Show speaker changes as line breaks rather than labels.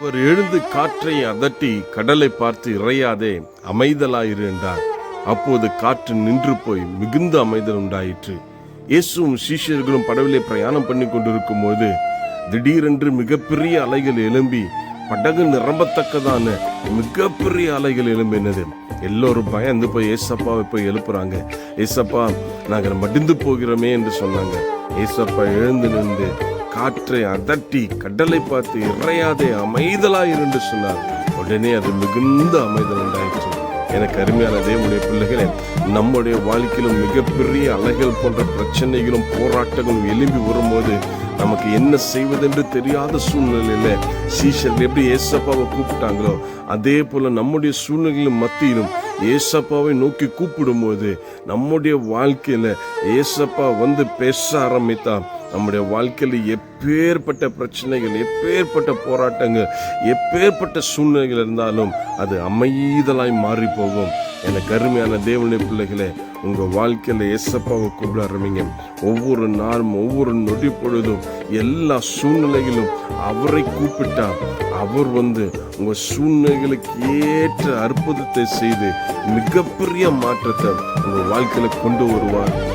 அவர் எழுந்து காற்றை அதட்டி கடலை பார்த்து இறையாதே அமைதலாயிரு என்றார் அப்போது காற்று நின்று போய் மிகுந்த அமைதல் உண்டாயிற்று. இயேசுவும் சீஷர்களும் படவிலே பிரயாணம் பண்ணி கொண்டிருக்கும் போது திடீரென்று மிகப்பெரிய அலைகள் எழும்பி படகு நிரம்பத்தக்கதான மிகப்பெரிய அலைகள் எழும்பினது. எல்லோரும் பயந்து போய் ஏசப்பாவை போய் எழுப்புறாங்க. ஏசப்பா நாங்கள் மடிந்து போகிறோமே என்று சொன்னாங்க. ஏசப்பா எழுந்து நின்று காற்றை அதட்டி கடலை பார்த்து இறையாதே அமைதலாய் என்று சொன்னார். உடனே அது மிகுந்த அமைதல் உண்டாயிற்று. எனக்கு அருமையான தேவனுடைய பிள்ளைகளே நம்முடைய வாழ்க்கையிலும் மிகப்பெரிய அலைகள் போன்ற பிரச்சனைகளும் போராட்டங்களும் எழும்பி வரும்போது நமக்கு என்ன செய்வதென்று தெரியாத சூழ்நிலையில சீஷர்கள் எப்படி ஏசப்பாவை கூப்பிட்டாங்களோ அதே போல நம்முடைய சூழ்நிலைகளின் மத்தியிலும் ஏசப்பாவை நோக்கி கூப்பிடும்போது நம்முடைய வாழ்க்கையில் ஏசப்பா வந்து பேச ஆரம்பித்தா நம்முடைய வாழ்க்கையில் எப்பேற்பட்ட பிரச்சனைகள் எப்பேற்பட்ட போராட்டங்கள் எப்பேற்பட்ட சூழ்நிலைகள் இருந்தாலும் அது அமைதலாய் மாறி போகும் எனக்கு அருமையான தேவனுடைய பிள்ளைகளே உங்க வாழ்க்கையில ஏசப்பாவை கூப்பிட ஆரம்பிங்க. ஒவ்வொரு நாளும் ஒவ்வொரு நொடி பொழுதும் எல்லா சூழ்நிலைகளும் அவரை கூப்பிட்டா அவர் வந்து உங்க சூழ்நிலைகளுக்கு ஏற்ற அற்புதத்தை செய்து மிகப்பெரிய மாற்றத்தை உங்க வாழ்க்கையில கொண்டு வருவார்.